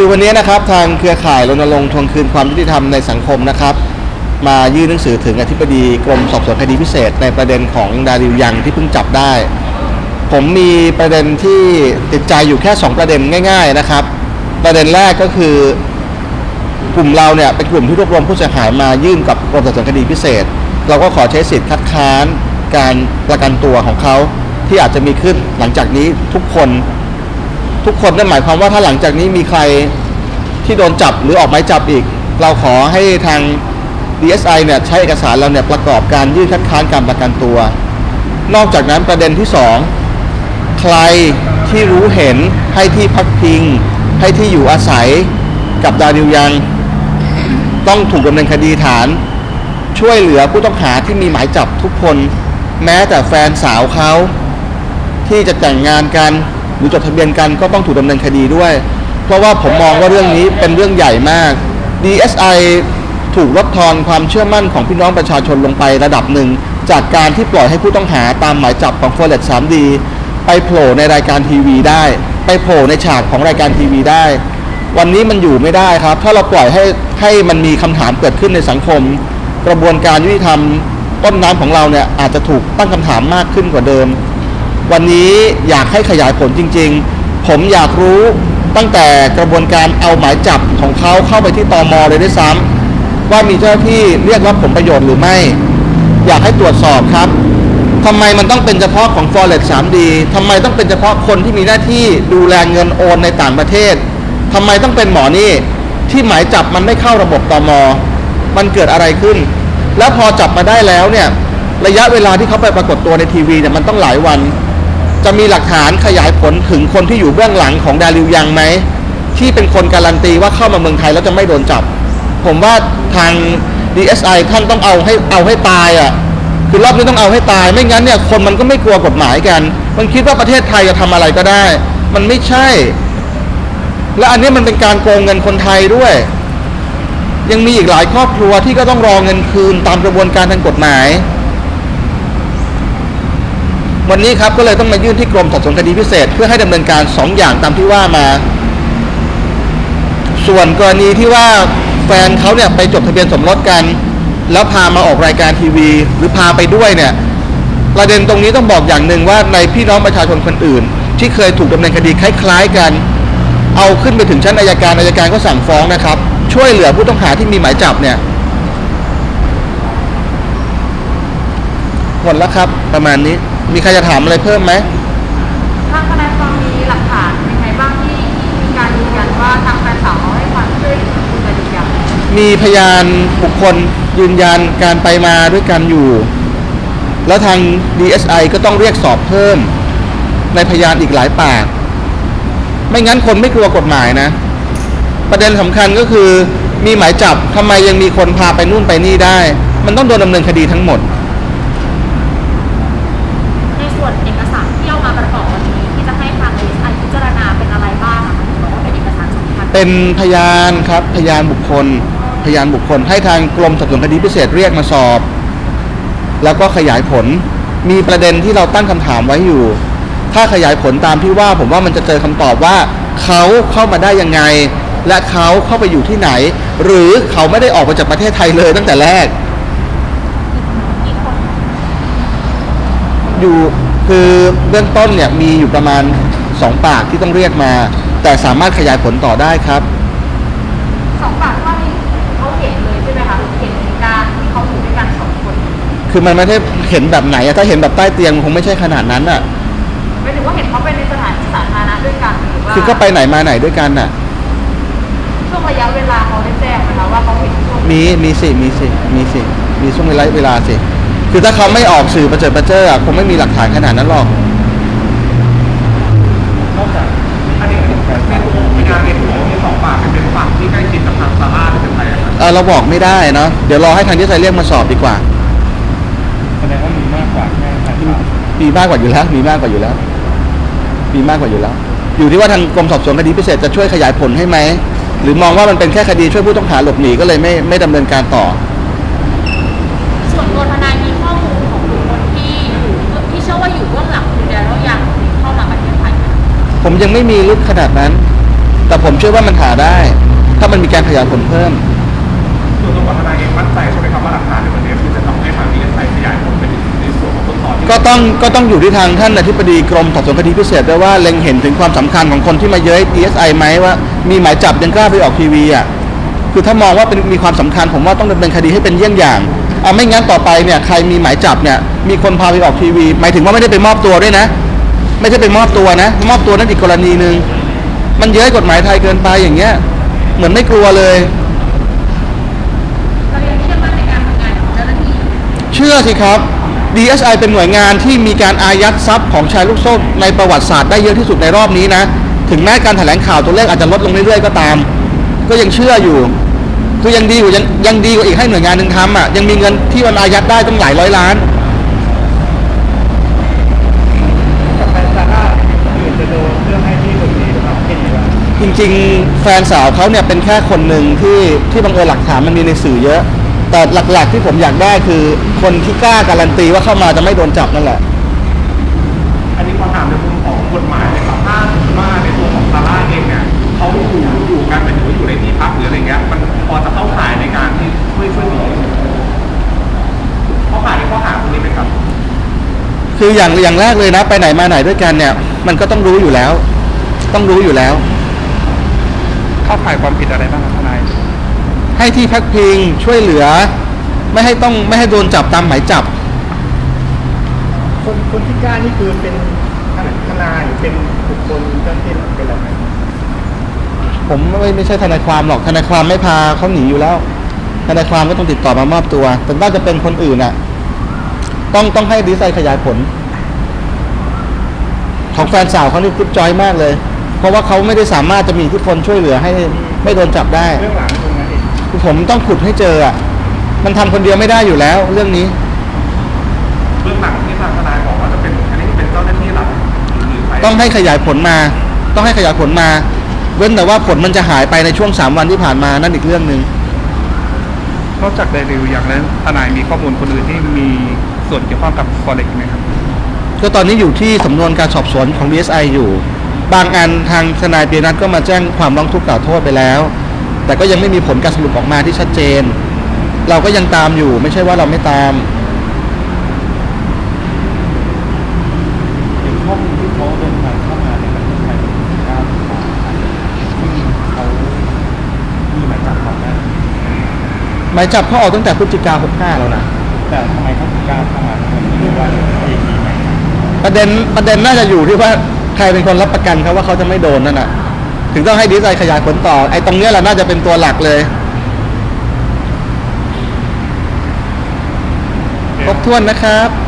คือวันนี้นะครับทางเครือข่ายรณรงค์ทวงคืนความยุติธรรมในสังคมนะครับ มายื่นหนังสือถึงอธิบดีกรมสอบสวนคดีพิเศษ ในประเด็นของดาริวยังที่เพิ่งจับได้ ผมมีประเด็นที่ติดใจอยู่แค่ 2 ประเด็นง่าย ๆนะครับ ประเด็นแรกก็คือกลุ่มเราเนี่ยเป็นกลุ่มที่รวบรวมผู้เสียหายมายื่นกับกรมสอบสวนคดีพิเศษ เราก็ขอใช้สิทธิ์คัดค้านการประกันตัวของเขาที่อาจจะมีขึ้นหลังจากนี้ทุกคน ทุกคนนั่นหมายความว่าถ้าหลังจากนี้มีใครที่โดนจับหรือออกหมายจับอีก เราขอให้ทาง DSI เนี่ยใช้เอกสารเราเนี่ยประกอบการยื่นคัดค้านการประกันตัว นอกจากนั้นประเด็นที่สองใครที่รู้เห็นให้ที่พักพิง ให้ที่อยู่อาศัยกับดาริวยัง ต้องถูกดำเนินคดีฐาน ช่วยเหลือผู้ต้องหาที่มีหมายจับทุกคน แม้แต่แฟนสาวเขาที่จะแต่งงานกัน หรือจดทะเบียนกันก็ต้องถูกดำเนินคดีด้วย เพราะว่าผมมองว่าเรื่องนี้เป็นเรื่องใหญ่มาก DSI ถูกลดทอนความเชื่อมั่นของพี่น้องประชาชนลงไประดับหนึ่ง จากการที่ปล่อยให้ผู้ต้องหาตามหมายจับของ f o r e s t 3D ไปโผล่ในรายการทีวีได้ ไปโผล่ในฉากของรายการทีวีได้ วันนี้มันอยู่ไม่ได้ครับ ถ้าเราปล่อยให้ให้มันมีคำถามเกิดขึ้นในสังคม กระบวนการยุติธรรมต้นน้ำของเราเนี่ยอาจจะถูกตั้งคำถามมากขึ้นกว่าเดิม วันนี้อยากให้ขยายผลจริง ๆ ผมอยากรู้ตั้งแต่กระบวนการเอาหมายจับของเขาเข้าไปที่ตอมเลยด้วยซ้ำว่ามีเจ้าหน้าที่เรียกรับผลประโยชน์หรือไม่ อยากให้ตรวจสอบครับทำไมมันต้องเป็นเฉพาะของ Forex 3D ทำไมต้องเป็นเฉพาะคนที่มีหน้าที่ดูแลเงินโอนในต่างประเทศทำไมต้องเป็นหมอนี่ที่หมายจับมันไม่เข้าระบบตอมมันเกิดอะไรขึ้น แล้วพอจับมาได้แล้วเนี่ยระยะเวลาที่เขาไปปรากฏตัวในทีวีเนี่ยมันต้องหลายวัน จะมีหลักฐานขยายผลถึงคนที่อยู่เบื้องหลังของดาริวยังไหม ที่เป็นคนการันตีว่าเข้ามาเมืองไทยแล้วจะไม่โดนจับ ผมว่าทาง DSI ท่านต้องเอาให้เอาให้ตายอะคือรอบนี้ต้องเอาให้ตายไม่งั้นเนี่ยคนมันก็ไม่กลัวกฎหมายกัน มันคิดว่าประเทศไทยจะทำอะไรก็ได้ มันไม่ใช่ และอันนี้มันเป็นการโกงเงินคนไทยด้วย ยังมีอีกหลายครอบครัวที่ก็ต้องรอเงินคืนตามกระบวนการทางกฎหมาย วันนี้ครับก็เลยต้องมายื่นที่กรมสอบสวนคดีพิเศษ เพื่อให้ดำเนินการ 2 อย่างตามที่ว่ามา ส่วนกรณีที่ว่าแฟนเขาเนี่ยไปจดทะเบียนสมรสกัน แล้วพามาออกรายการทีวี หรือพาไปด้วยเนี่ยประเด็นตรงนี้ต้องบอกอย่างหนึ่งว่าในพี่น้องประชาชนคนอื่น ที่เคยถูกดำเนินคดีคล้าย ๆกัน เอาขึ้นไปถึงชั้นอายการอายการก็สั่งฟ้องนะครับ ช่วยเหลือผู้ต้องหาที่มีหมายจับเนี่ย หมดแล้วครับ ประมาณนี้ มีใครจะถามอะไรเพิ่มไหมทางทนายความมีหลักฐานยังไงบ้างที่ที่มีการยืนยันว่าทางแฟนสาวเขาให้ความช่วยเหลือคุณดาริยังมีพยานบุคคลยืนยันการไปมาด้วยกันอยู่ แล้วทาง DSI ก็ต้องเรียกสอบเพิ่ม ในพยานอีกหลายปาก ไม่งั้นคนไม่กลัวกฎหมายนะ ประเด็นสำคัญก็คือมีหมายจับทำไมยังมีคนพาไปนู่นไปนี่ได้ มันต้องโดนดำเนินคดีทั้งหมดใน ส่วนเอกสารที่เอามาประกอบวันนี้ที่จะให้ทาง DSI พิจารณาเป็นอะไรบ้างอะคะบอกว่าเป็นเอกสารสำคัญเป็นพยานครับพยานบุคคล พยานบุคคล ให้ทางกรมสอบสวนคดีพิเศษเรียกมาสอบ แล้วก็ขยายผล มีประเด็นที่เราตั้งคำถามไว้อยู่ ถ้าขยายผลตามที่ว่าผมว่ามันจะเจอคำตอบว่าเขาเข้ามาได้ยังไง และเขาเข้าไปอยู่ที่ไหน หรือเขาไม่ได้ออกมาจากประเทศไทยเลยตั้งแต่แรกกี่คนอยู่ คือเบื้องต้นเนี่ยมีอยู่ประมาณ 2 ปากที่ต้องเรียกมา แต่สามารถขยายผลต่อได้ครับ สองปากว่านี่เขาเห็นเลยใช่ไหมคะเห็นเหตุการณ์ที่เขาอยู่ด้วยกันสองคนคือมันไม่ได้เห็นแบบไหนอะถ้าเห็นแบบใต้เตียงมันคงไม่ใช่ขนาดนั้นอะไม่ถึงว่าเห็นเขาไปในสถานที่สาธารณะด้วยกันหรือว่าคือก็ไปไหนมาไหนด้วยกันอะช่วงระยะเวลาเขาได้แจ้งไหมคะว่าเขาเห็นช่วงมีมีสิมีสิมีสิมีช่วงเวลาเวลาสิ คือถ้าเขาไม่ออกสื่อประเจิดประเจ้ออะคงไม่มีหลักฐานขนาดนั้นหรอก นอกจากอันนี้ในตัวพยานในตัวมีสองปากเป็นฝั่งที่ใกล้ชิดกับทางซาร่าหรือเป็นใครครับเออเราบอกไม่ได้เนาะเดี๋ยวรอให้ทางที่ไทยเรียกมาสอบดีกว่า แสดงว่ามีมากกว่าแค่ทางปากมีมากกว่าอยู่แล้ว มีมากกว่าอยู่แล้ว มีมากกว่าอยู่แล้ว อยู่ที่ว่าทางกรมสอบสวนคดีพิเศษจะช่วยขยายผลให้ไหม หรือมองว่ามันเป็นแค่คดีช่วยผู้ต้องหาหลบหนีก็เลยไม่ไม่ดำเนินการต่อ ส่วนตัวทนายมีข้อมูลของบุคคลที่อยู่ที่เชื่อว่าอ ยู่เบื้องหลังคุณเดลยังเข้ามาประเทศไทยไหมผมยังไม่มีลึกขนาดนั้น แต่ผมเชื่อว่ามันหาได้ ถ้ามันมีการขยายผลเพิ่มส่วนตัวทนายเองมั่นใจใช่ไหมครับว่าหลักฐานในวันนี้ที่จะทำให้ทางดีเอสไอขยายผลไปถึงในส่วนของต้นตอที่ก็ต้องก็ต้องอยู่ที่ทางท่านอธิบดีกรมสอบสวนคดีพิเศษด้วยว่าเล็งเห็นถึงความสำคัญของคนที่มาเย้ย DSI ไหมว่ามีหมายจับยังกล้าไปออกทีวีอะคือถ้ามองว่าเป็นมีความสำคัญผมว่าต้องดำเนินคดีให้เป็นเยี่ยงอย่างเอาไม่งั้นต่อไปเนี่ยใครมีหมายจับเนี่ยมีคนพาไปออกทีวีหมายถึงว่าไม่ได้ไปมอบตัวด้วยนะ ไม่ใช่ไปมอบตัวนะ มอบตัวนั่นอีกกรณีหนึ่งมันเย้ยกฎหมายไทยเกินไปอย่างเงี้ย เหมือนไม่กลัวเลย เรายังเชื่อมั่นในการทำงานของเจ้าหน้าที่เชื่อสิครับ DSI เป็นหน่วยงานที่มีการอายัดทรัพย์ของชายลูกโซ่ในประวัติศาสตร์ได้เยอะที่สุดในรอบนี้นะ ถึงแม้การแถลงข่าวตัวเลขอาจจะลดลงเรื่อยๆก็ตาม ก็ยังเชื่ออยู่คือยังดีกว่ายังยังดีกว่าอีกให้หน่วยงานหนึ่งทำอะยังมีเงินที่มันอายัดได้ตั้งหลายร้อยล้าน กับแฟนซาร่าอื่นจะโดนเรื่องให้ที่ตรงนี้นะครับเห็นไหมว่า จริงๆ แฟนสาวเขาเนี่ยเป็นแค่คนหนึ่งที่ที่บังเอิญหลักฐานมันมีในสื่อเยอะ แต่หลักๆที่ผมอยากได้คือคนที่กล้าการันตีว่าเข้ามาจะไม่โดนจับนั่นแหละ อันนี้ขอถามในมุมของกฎหมายเลยครับถ้าสมมติว่าในตัวของซาร่าเองเนี่ยเขาอยู่อยู่กันเป็นหรือว่าอยู่ในที่พักหรืออะไรเงี้ยมันพอจะเข้าข่ายในการที่ช่วยช่วยเหลือเข้าข่ายในข้อหาตรงนี้ไหมครับคืออย่างอย่างแรกเลยนะ ไปไหนมาไหนด้วยกันเนี่ย มันก็ต้องรู้อยู่แล้ว ต้องรู้อยู่แล้ว เข้าข่ายความผิดอะไรบ้างครับทนาย ให้ที่พักพิงช่วยเหลือ ไม่ให้ต้องไม่ให้โดนจับตามหมายจับ คนคนที่กล้านี่คือเป็นทนายหรือเป็นบุคคลเจ้าหน้าที่หรือเป็นอะไรไหมผมไม่ไม่ใช่ทนายความหรอกทนายความไม่พาเขาหนีอยู่แล้วทนายความก็ต้องติดต่อมามอบตัวแต่น่าจะเป็นคนอื่นอะ ต้องต้องให้ดีไซน์ขยายผล ของแฟนสาวเขานี่จิ๊บจอยมากเลย เพราะว่าเขาไม่ได้สามารถจะมีอิทธิพลช่วยเหลือให้ไม่โดนจับได้ เรื่องหลังตรงนั้นเองคือผมต้องขุดให้เจออะ มันทำคนเดียวไม่ได้อยู่แล้ว เรื่องนี้ เรื่องหลังที่ทางทนายบอกว่าจะเป็นอันนี้เป็นเจ้าหน้าที่รัฐหรือใครต้องให้ขยายผลมา ต้องให้ขยายผลมา เว้นแต่ว่าผลมันจะหายไปในช่วงสามวันที่ผ่านมานั่นอีกเรื่องหนึ่งนอกจากไดริวอย่างนั้นทนายมีข้อมูลคนอื่นที่มีส่วนเกี่ยวข้องกับฟอเร็กไหมครับ ก็ตอนนี้อยู่ที่สำนวนการสอบสวนของ DSI อยู่ บางอันทางทนายเปียนัทก็มาแจ้งความร้องทุกข์กล่าวโทษไปแล้ว แต่ก็ยังไม่มีผลการสรุปออกมาที่ชัดเจน เราก็ยังตามอยู่ไม่ใช่ว่าเราไม่ตามเป็นข้อมูลที่เขาเดินทางเข้ามาในประเทศไทยเป็นก้าวขาซึ่งเขามีหมายจับก่อนหน้านี้หมายจับเขาออกตั้งแต่พฤศจิกา65แล้วนะ แต่ทำไมเขาถึงกล้าเข้ามาทั้งที่รู้ว่าเองมีหมายจับประเด็นประเด็นน่าจะอยู่ที่ว่า ใครเป็นคนรับประกันเขาว่าเขาจะไม่โดนนั่นน่ะ ถึงต้องให้ดีไซน์ขยายผลต่อ ไอ้ตรงเนี้ยแหละน่าจะเป็นตัวหลักเลยครบถ้วนนะครับครับท